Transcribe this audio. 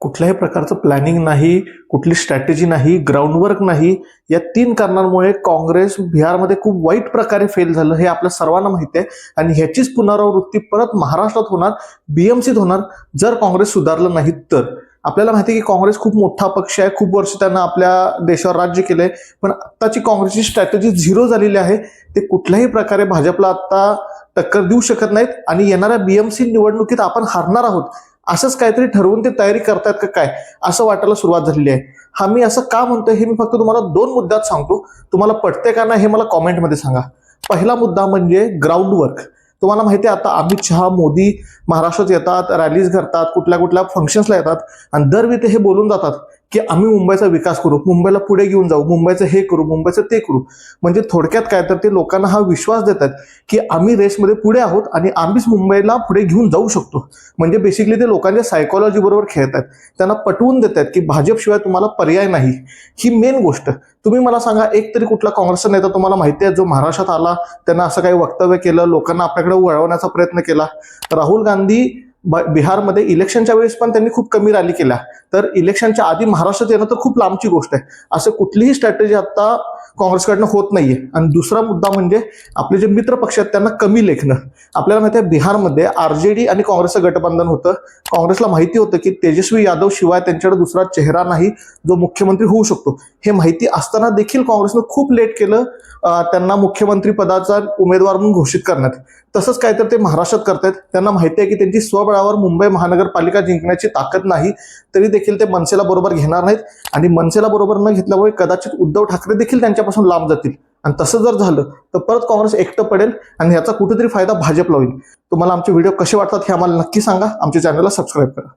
कुठल्याही प्रकारचं प्लॅनिंग नाही कुठली स्ट्रॅटेजी नाही ग्राउंडवर्क नाही. या तीन कारणांमुळे काँग्रेस बिहारमध्ये खूप वाईट प्रकारे फेल झालं हे आपल्या सर्वांना माहिती आहे. आणि ह्याचीच पुनरावृत्ती परत महाराष्ट्रात होणार बीएमसीत होणार जर काँग्रेस सुधारलं नाही तर. आपल्याला माहिती आहे की काँग्रेस खूप मोठा पक्ष आहे खूप वर्ष त्यांना आपल्या देशावर राज्य केलंय. पण आत्ताची काँग्रेसची स्ट्रॅटेजी झिरो झालेली आहे. ते कुठल्याही प्रकारे भाजपला आत्ता टक्कर देऊ शकत नाहीत. आणि येणाऱ्या बीएमसी निवडणुकीत आपण हारणार आहोत. असंच काहीतरी ठरवून ते तयारी करतायत का काय? असं वाटायला सुरुवात झालेली आहे. हा मी असं का म्हणतोय हे मी फक्त तुम्हाला दोन मुद्द्यात सांगतो. तुम्हाला पटते का नाही हे मला कॉमेंटमध्ये सांगा. पहिला मुद्दा म्हणजे ग्राउंड वर्क तुम्हाला माहिती आहे आता अमित शहा मोदी महाराष्ट्रात येतात रॅलीज करतात कुठल्या कुठल्या फंक्शन्सला येतात आणि दरवेळी ते हे बोलून जातात. की आम्ही मुंबईचा विकास करू मुंबईला पुढे घेऊन जाऊ मुंबईचं हे करू मुंबईचं ते करू. म्हणजे थोडक्यात काय तर ते लोकांना हा विश्वास देतात की आम्ही रेसमध्ये पुढे आहोत आणि आम्हीच मुंबईला पुढे घेऊन जाऊ शकतो. म्हणजे बेसिकली ते लोकांच्या सायकॉलॉजी बरोबर खेळतात. त्यांना पटवून देतात की भाजपशिवाय तुम्हाला पर्याय नाही. ही मेन गोष्ट. तुम्ही मला सांगा एक तरी कुठला काँग्रेसचा नेता तुम्हाला माहिती आहे जो महाराष्ट्रात आला त्यांना असं काही वक्तव्य केलं लोकांना आपल्याकडे वळवण्याचा प्रयत्न केला? राहुल गांधी बिहारमध्ये इलेक्शनच्या वेळेस पण त्यांनी खूप कमी रॅली केल्या. तर इलेक्शनच्या आधी महाराष्ट्रात येणं तर खूप लांबची गोष्ट आहे. असं कुठलीही स्ट्रॅटेजी आता काँग्रेसकडनं होत नाहीये. आणि दुसरा मुद्दा म्हणजे आपले जे मित्र पक्ष आहेत त्यांना कमी लेखणं. आपल्याला माहिती आहे बिहारमध्ये आर जे डी आणि काँग्रेसचं गठबंधन होतं. काँग्रेसला माहिती होतं की तेजस्वी यादव शिवाय त्यांच्याकडे दुसरा चेहरा नाही जो मुख्यमंत्री होऊ शकतो. हे माहिती असताना देखील काँग्रेसनं खूप लेट केलं त्यांना मुख्यमंत्री पदाचा उमेदवार म्हणून घोषित करण्यात. तसंच काय तर ते महाराष्ट्रात करतायत. त्यांना माहिती आहे की त्यांची स्वबळावर मुंबई महानगरपालिका जिंकण्याची ताकद नाही तरी देखील ते मनसेला बरोबर घेणार नाहीत. आणि मनसेला बरोबर न घेतल्यामुळे कदाचित उद्धव ठाकरे देखील त्यांच्या त्यांच्यापासून लांब जातील. आणि तसं जर झालं तर परत काँग्रेस एकटं पडेल आणि ह्याचा कुठेतरी फायदा भाजपला होईल. तुम्हाला आमचे व्हिडिओ कसे वाटतात हे आम्हाला नक्की सांगा. आमच्या चॅनलला सबस्क्राईब करा.